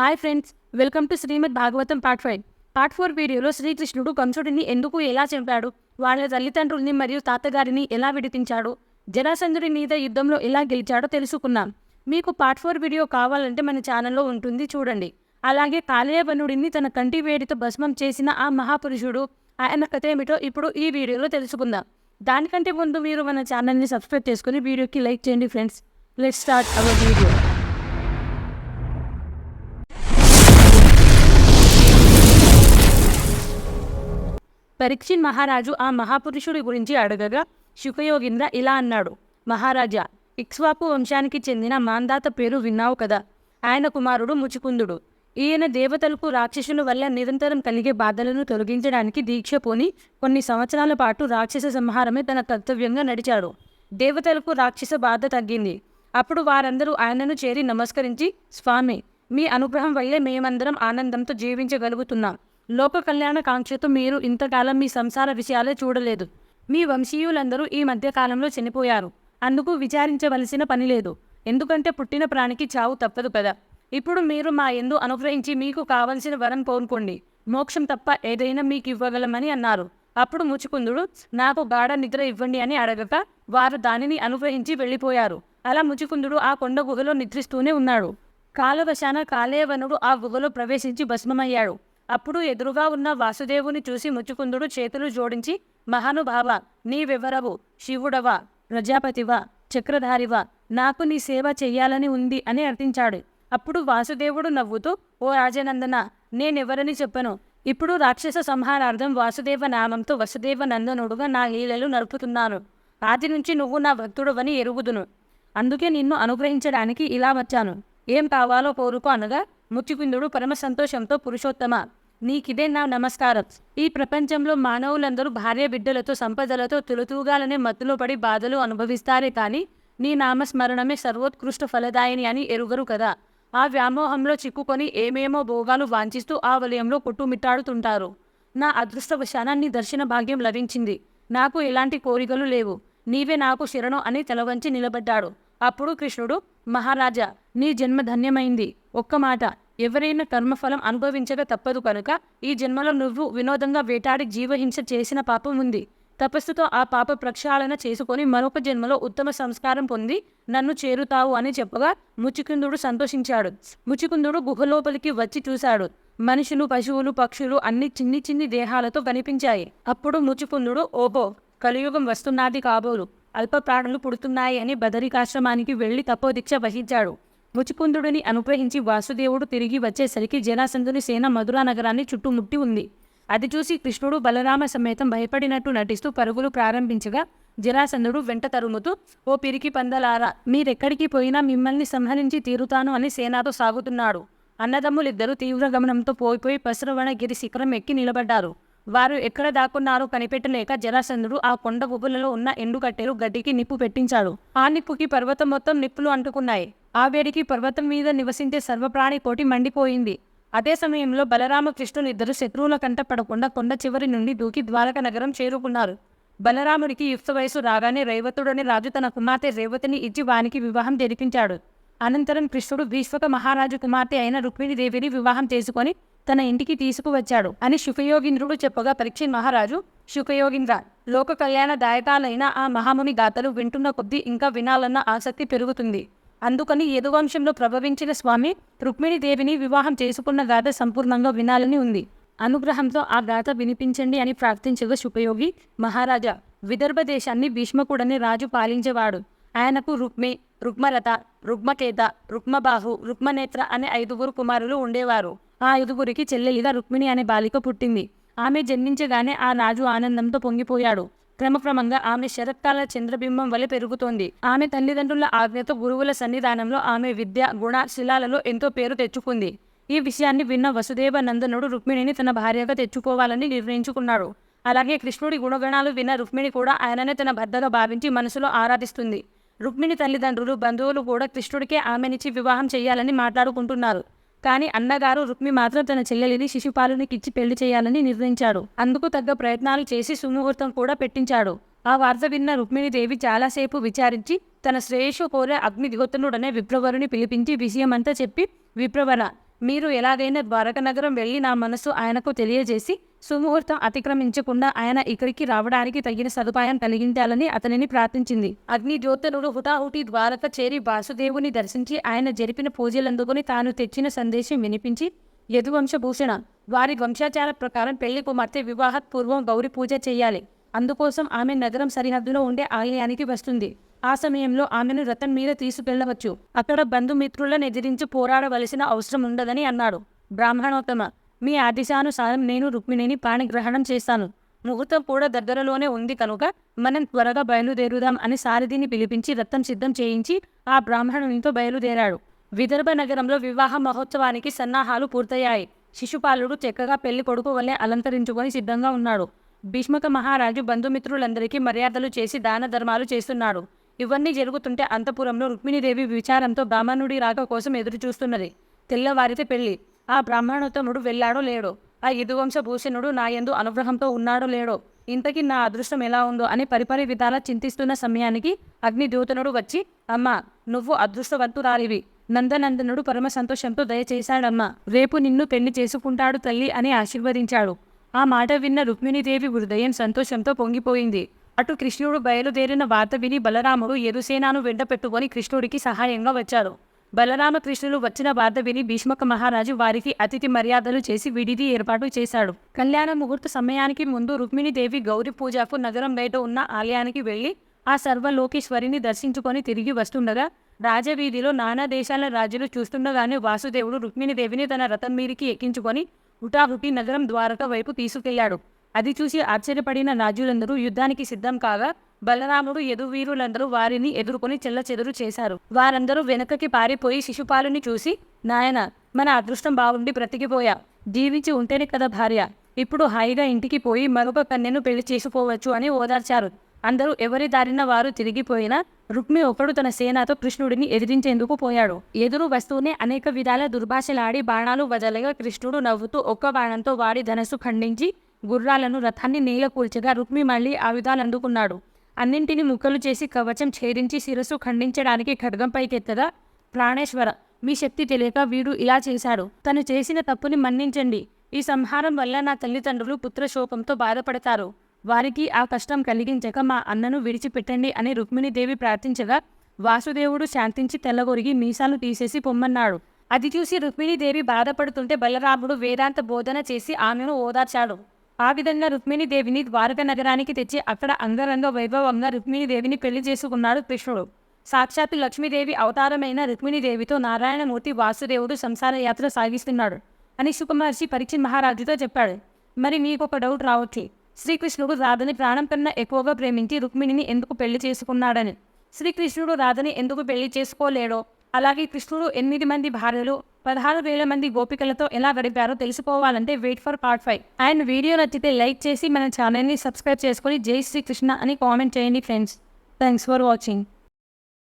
Hi friends welcome to Shrimad Bhagavatam part five part four వీడియోలో శ్రీకృష్ణుడు కంసుడిని ఎందుకు ఎలా చంపాడు? వాళ్ళ తల్లిదండ్రుల్ని మరియు తాతగారిని ఎలా విడిపించాడు? జరాసంధుడి మీద యుద్ధంలో ఎలా గెలిచాడో తెలుసుకున్నాం మీకు పార్ట్ ఫోర్ వీడియో కావాలంటే మన ఛానల్లో ఉంటుంది చూడండి. అలాగే కాళయవనుడిని తన కంటి వేడితో భస్మం చేసిన ఆ మహాపురుషుడు ఆయన కథ ఏమిటో ఇప్పుడు ఈ వీడియోలో తెలుసుకుందాం. దానికంటే ముందు మీరు మన ఛానల్ని సబ్స్క్రైబ్ చేసుకుని వీడియోకి లైక్ చేయండి friends let start our video పరీక్షిన్ మహారాజు ఆ మహాపురుషుడి గురించి అడగగా శుకయోగింద్ర ఇలా అన్నాడు. మహారాజా ఇక్స్వాపు వంశానికి చెందిన మాందాత పేరు విన్నావు కదా. ఆయన కుమారుడు ముచుకుందుడు. ఈయన దేవతలకు రాక్షసుల వల్ల నిరంతరం కలిగే బాధలను తొలగించడానికి దీక్ష పోని కొన్ని సంవత్సరాల పాటు రాక్షస సంహారమే తన కర్తవ్యంగా నడిచాడు. దేవతలకు రాక్షస బాధ తగ్గింది. అప్పుడు వారందరూ ఆయనను చేరి నమస్కరించి స్వామి మీ అనుగ్రహం వల్లే మేమందరం ఆనందంతో జీవించగలుగుతున్నాం. లోక కళ్యాణ కాంక్షతో మీరు ఇంతకాలం మీ సంసార విషయాలే చూడలేదు. మీ వంశీయులందరూ ఈ మధ్యకాలంలో చనిపోయారు. అందుకు విచారించవలసిన పని లేదు. ఎందుకంటే పుట్టిన ప్రాణికి చావు తప్పదు కదా. ఇప్పుడు మీరు మా ఎందు అనుగ్రహించి మీకు కావలసిన వరం కోరుకోండి. మోక్షం తప్ప ఏదైనా మీకు ఇవ్వగలమని అన్నారు. అప్పుడు ముచుకుందుడు నాకు గాఢ నిద్ర ఇవ్వండి అని అడగక వారు దానిని అనుగ్రహించి వెళ్ళిపోయారు. అలా ముచుకుందుడు ఆ కొండ గుహలో నిద్రిస్తూనే ఉన్నాడు. కాలవశాన కాలేవనుడు ఆ గుహలో ప్రవేశించి భస్మమయ్యాడు. అప్పుడు ఎదురుగా ఉన్న వాసుదేవుని చూసి ముచ్చుకుందుడు చేతులు జోడించి మహానుభావ నీవెవరవు శివుడవా ప్రజాపతివా చక్రధారివా నాకు నీ సేవ చెయ్యాలని ఉంది అని అర్థించాడు. అప్పుడు వాసుదేవుడు నవ్వుతూ ఓ రాజనందన నేనెవరని చెప్పను. ఇప్పుడు రాక్షస సంహారార్థం వాసుదేవ నామంతో వసుదేవ నందనుడుగా నా లీలలు నడుపుతున్నాను. ఆది నుంచి నువ్వు నా భక్తుడవని ఎరుగుదును. అందుకే నిన్ను అనుగ్రహించడానికి ఇలా వచ్చాను. ఏం కావాలో కోరుకో అనగా ముచ్చుకుందుడు పరమ సంతోషంతో పురుషోత్తమ నీకిదే నా నమస్కారం. ఈ ప్రపంచంలో మానవులందరూ భార్య బిడ్డలతో సంపదలతో తులుతూగాలనే మత్తులో పడి బాధలు అనుభవిస్తారే కానీ నీ నామస్మరణమే సర్వోత్కృష్ట ఫలదాయిని అని ఎరుగరు కదా. ఆ వ్యామోహంలో చిక్కుకొని ఏమేమో భోగాలు వాంఛిస్తూ ఆ వలయంలో కొట్టుమిట్టాడుతుంటారు. నా అదృష్టవశాన నీ దర్శన భాగ్యం లభించింది. నాకు ఎలాంటి కోరికలు లేవు. నీవే నాకు శరణు అని తెలవంచి నిలబడ్డాడు. అప్పుడు కృష్ణుడు మహారాజా నీ జన్మ ధన్యమైంది. ఒక్క మాట ఎవరైనా కర్మఫలం అనుభవించక తప్పదు కనుక ఈ జన్మలో నువ్వు వినోదంగా వేటాడి జీవహింస చేసిన పాపం ఉంది. తపస్సుతో ఆ పాప ప్రక్షాళన చేసుకొని మరొక జన్మలో ఉత్తమ సంస్కారం పొంది నన్ను చేరుతావు అని చెప్పగా ముచికుందుడు సంతోషించాడు. ముచికుందుడు గుహలోపలికి వచ్చి చూశాడు. మనుషులు పశువులు పక్షులు అన్ని చిన్ని చిన్ని దేహాలతో కనిపించాయి. అప్పుడు ముచుకుందుడు ఓహో కలియుగం వస్తున్నది కాబోలు. అల్ప ప్రాణులు పుడుతున్నాయి అని బదరికాశ్రమానికి వెళ్ళి తపోదీక్ష వహించాడు. ముచుకుందుడిని అనుగ్రహించి వాసుదేవుడు తిరిగి వచ్చేసరికి జనాసంధుని సేన మధురా నగరాన్ని చుట్టుముట్టి ఉంది. అది చూసి కృష్ణుడు బలరామ సమేతం భయపడినట్టు నటిస్తూ పరుగులు ప్రారంభించగా జరాసంధుడు వెంట తరుముతూ ఓ పిరికి పందలారా మీరెక్కడికి పోయినా మిమ్మల్ని సంహరించి తీరుతాను అని సేనాతో సాగుతున్నాడు. అన్నదమ్ములిద్దరూ తీవ్ర గమనంతో పోయిపోయి పసరవణగిరి శిఖరం ఎక్కి నిలబడ్డారు. వారు ఎక్కడ దాక్కున్నారో కనిపెట్టలేక జరాసంధుడు ఆ కొండ గుబులలో ఉన్న ఎండుకట్టెలు గడ్డికి నిప్పు పెట్టించాడు. ఆ నిప్పుకి పర్వతం మొత్తం నిప్పులు అంటుకున్నాయి. ఆ వేడికి పర్వతం మీద నివసించే సర్వప్రాణి కోటి మండిపోయింది. అదే సమయంలో బలరామకృష్ణులు ఇద్దరు శత్రువుల కంట పడకుండా కొండ చివరి నుండి దూకి ద్వారక నగరం చేరుకున్నారు. బలరాముడికి యుక్త వయసు రాగానే రేవతుడని రాజు తన కుమార్తె రేవతిని ఇచ్చి వానికి వివాహం జరిపించాడు. అనంతరం కృష్ణుడు భీష్మక మహారాజు కుమార్తె అయిన రుక్మిణీదేవిని వివాహం చేసుకొని తన ఇంటికి తీసుకువచ్చాడు అని శుకయోగింద్రుడు చెప్పగా పరీక్ష మహారాజు శుకయోగింద్ర లోక కళ్యాణ దాయకాలైన ఆ మహాముని గాథలు వింటున్న కొద్దీ ఇంకా వినాలన్న ఆసక్తి పెరుగుతుంది. అందుకని యదువంశంలో ప్రభవించిన స్వామి రుక్మిణీదేవిని వివాహం చేసుకున్న గాథ సంపూర్ణంగా వినాలని ఉంది. అనుగ్రహంతో ఆ గాథ వినిపించండి అని ప్రార్థించగా శుపయోగి మహారాజా విదర్భ దేశాన్ని భీష్మకుడని రాజు పాలించేవాడు. ఆయనకు రుక్మి రుక్మరథ రుక్మకేత రుక్మబాహు రుక్మనేత్ర అనే ఐదుగురు కుమారులు ఉండేవారు. ఆ ఐదుగురికి చెల్లెలిగా రుక్మిణి అనే బాలిక పుట్టింది. ఆమె జన్మించగానే ఆ రాజు ఆనందంతో పొంగిపోయాడు. క్రమక్రమంగా ఆమె శరత్కాల చంద్రబింబం వలె పెరుగుతోంది. ఆమె తల్లిదండ్రుల ఆజ్ఞతో గురువుల సన్నిధానంలో ఆమె విద్య గుణ శిలాలలో ఎంతో పేరు తెచ్చుకుంది. ఈ విషయాన్ని విన్న వసుదేవ నందనుడు రుక్మిణిని తన భార్యగా తెచ్చుకోవాలని నిర్ణయించుకున్నాడు. అలాగే కృష్ణుడి గుణగణాలు విన్న రుక్మిణి కూడా ఆయననే తన భర్తగా భావించి మనసులో ఆరాధిస్తుంది. రుక్మిణి తల్లిదండ్రులు బంధువులు కూడా కృష్ణుడికే ఆమెనిచ్చి వివాహం చేయాలని మాట్లాడుకుంటున్నారు. కానీ అన్నగారు రుక్మి మాత్రం తన చెల్లెలిని శిశుపాలునికిచ్చి పెళ్ళి చేయాలని నిర్ణయించాడు. అందుకు తగ్గ ప్రయత్నాలు చేసి సుముహూర్తం కూడా పెట్టించాడు. ఆ వార్త విన్న రుక్మిణీదేవి చాలాసేపు విచారించి తన శ్రేయస్సు కోరే అగ్నిదిగోత్తనుడనే విప్రవరుని పిలిపించి విషయమంతా చెప్పి విప్రవర మీరు ఎలాగైనా ద్వారక నగరం వెళ్ళి నా మనసు ఆయనకు తెలియజేసి సుముహూర్తం అతిక్రమించకుండా ఆయన ఇక్కడికి రావడానికి తగిన సదుపాయం కలిగించాలని అతనిని ప్రార్థించింది. అగ్ని జ్యోతనుడు హుటాహుటి ద్వారక చేరి వాసుదేవుని దర్శించి ఆయన జరిపిన పూజలందుకుని తాను తెచ్చిన సందేశం వినిపించి యదువంశభూషణ వారి వంశాచార ప్రకారం పెళ్ళి కుమార్తె వివాహత్ పూర్వం గౌరీ పూజ చేయాలి. అందుకోసం ఆమె నగరం సరిహద్దులో ఉండే ఆలయానికి వస్తుంది. ఆ సమయంలో ఆమెను రథం మీద తీసుకెళ్ళవచ్చు. అక్కడ బంధుమిత్రులను ఎదిరించి పోరాడవలసిన అవసరం ఉండదని అన్నాడు. బ్రాహ్మణోత్తమ మీ ఆదేశానుసారం నేను రుక్మిణిని పాణిగ్రహణం చేస్తాను ముహూర్తం కూడా దగ్గరలోనే ఉంది కనుక మనం త్వరగా బయలుదేరుదాం అని సారథిని పిలిపించి రక్తం సిద్ధం చేయించి ఆ బ్రాహ్మణునితో బయలుదేరాడు. విదర్భ నగరంలో వివాహ మహోత్సవానికి సన్నాహాలు పూర్తయ్యాయి. శిశుపాలుడు చక్కగా పెళ్ళి కొడుకు వల్లే అలంకరించుకొని సిద్ధంగా ఉన్నాడు. భీష్మక మహారాజు బంధుమిత్రులందరికీ మర్యాదలు చేసి దాన ధర్మాలు చేస్తున్నాడు. ఇవన్నీ జరుగుతుంటే అంతపురంలో రుక్మిణీదేవి విచారంతో బ్రాహ్మణుడి రాక కోసం ఎదురుచూస్తున్నది. తెల్లవారితే పెళ్ళి. ఆ బ్రాహ్మణోత్తముడు వెళ్ళాడో లేడో ఆ యదువంశ భూషణుడు నా ఎందు అనుగ్రహంతో ఉన్నాడో లేడో ఇంతకీ నా అదృష్టం ఎలా ఉందో అని పరిపరి విధాలా చింతిస్తున్న సమయానికి అగ్నిదూతనుడు వచ్చి అమ్మా నువ్వు అదృష్టవంతురాలివి. నందనందనుడు పరమ సంతోషంతో దయచేశాడమ్మా. రేపు నిన్ను పెళ్ళి చేసుకుంటాడు తల్లి అని ఆశీర్వదించాడు. ఆ మాట విన్న రుక్మిణీదేవి హృదయం సంతోషంతో పొంగిపోయింది. అటు కృష్ణుడు బయలుదేరిన వార్త విని బలరాముడు ఎరుసేనాను వెంట పెట్టుకొని కృష్ణుడికి సహాయంగా వచ్చారు బలరామకృష్ణులు వచ్చిన వార్త విని భీష్మక మహారాజు వారికి అతిథి మర్యాదలు చేసి విడిది ఏర్పాటు చేశాడు. కళ్యాణ ముహూర్త సమయానికి ముందు రుక్మిణీదేవి గౌరీ పూజకు నగరం బయట ఉన్న ఆలయానికి వెళ్ళి ఆ సర్వలోకేశ్వరిని దర్శించుకొని తిరిగి వస్తుండగా రాజవీధిలో నానా దేశాల రాజులు చూస్తుండగానే వాసుదేవుడు రుక్మిణీదేవిని తన రథం మీదికి ఎక్కించుకొని హుటాహుటి నగరం ద్వారక వైపు తీసుకెళ్ళాడు. అది చూసి ఆశ్చర్యపడిన రాజులందరూ యుద్ధానికి సిద్ధం కాగా బలరాముడు ఎదువీరులందరూ వారిని ఎదుర్కొని చెల్లచెదురు చేశారు. వారందరూ వెనకకి పారిపోయి శిశుపాలుని చూసి నాయన మన అదృష్టం బాగుండి బ్రతికిపోయా. జీవించి ఉంటేనే కదా భార్య. ఇప్పుడు హాయిగా ఇంటికి పోయి మరొక కన్యను పెళ్ళి చేసుకోవచ్చు అని ఓదార్చారు. అందరూ ఎవరి దారిన వారు తిరిగిపోయినా రుక్మి ఒకడు తన సేనతో కృష్ణుడిని ఎదిరించేందుకు పోయాడు. ఎదురు వస్తూనే అనేక విధాల దుర్భాషలాడి బాణాలు వదలగా కృష్ణుడు నవ్వుతూ ఒక్క బాణంతో వాడి ధనస్సు ఖండించి గుర్రాలను రథాన్ని నేల కూల్చగా రుక్మి మళ్ళీ ఆయుధాలు అందుకున్నాడు. అన్నింటినీ ముక్కలు చేసి కవచం ఛేదించి శిరస్సు ఖండించడానికి ఖడ్గంపైకెత్తగా ప్రాణేశ్వర మీ శక్తి తెలియక వీడు ఇలా చేశాడు. తను చేసిన తప్పుని మన్నించండి. ఈ సంహారం వల్ల నా తల్లిదండ్రులు పుత్రశోకంతో బాధపడతారు. వారికి ఆ కష్టం కలిగించక మా అన్నను విడిచిపెట్టండి అని రుక్మిణీదేవి ప్రార్థించగా వాసుదేవుడు శాంతించి తెల్లగొరిగి మీసాలు తీసేసి పొమ్మన్నాడు. అది చూసి రుక్మిణీదేవి బాధపడుతుంటే బలరాముడు వేదాంత బోధన చేసి ఆమెను ఓదార్చాడు. ఆ విధంగా రుక్మిణీదేవిని ద్వారక నగరానికి తెచ్చి అక్కడ అంగరంగ వైభవంగా రుక్మిణీదేవిని పెళ్ళి చేసుకున్నాడు కృష్ణుడు. సాక్షాత్తు లక్ష్మీదేవి అవతారమైన రుక్మిణీదేవితో నారాయణమూర్తి వాసుదేవుడు సంసార యాత్ర సాగిస్తున్నాడు అని సుకుమహర్షి పరీక్ష మహారాజుతో చెప్పాడు. మరి మీకు ఒక డౌట్ రావచ్చు శ్రీకృష్ణుడు రాధని ప్రాణం కన్నా ఎక్కువగా ప్రేమించి రుక్మిణిని ఎందుకు పెళ్ళి చేసుకున్నాడని. శ్రీకృష్ణుడు రాధని ఎందుకు పెళ్ళి చేసుకోలేడో అలాగే కృష్ణుడు ఎనిమిది మంది భార్యలు పదహారు వేల మంది గోపికలతో ఎలా గడిపారో తెలుసుకోవాలంటే wait for part five and video నచ్చితే లైక్ చేసి మన ఛానల్ని సబ్స్క్రైబ్ చేసుకొని జై శ్రీకృష్ణ అని కామెంట్ చేయండి ఫ్రెండ్స్ థ్యాంక్స్ ఫర్ వాచింగ్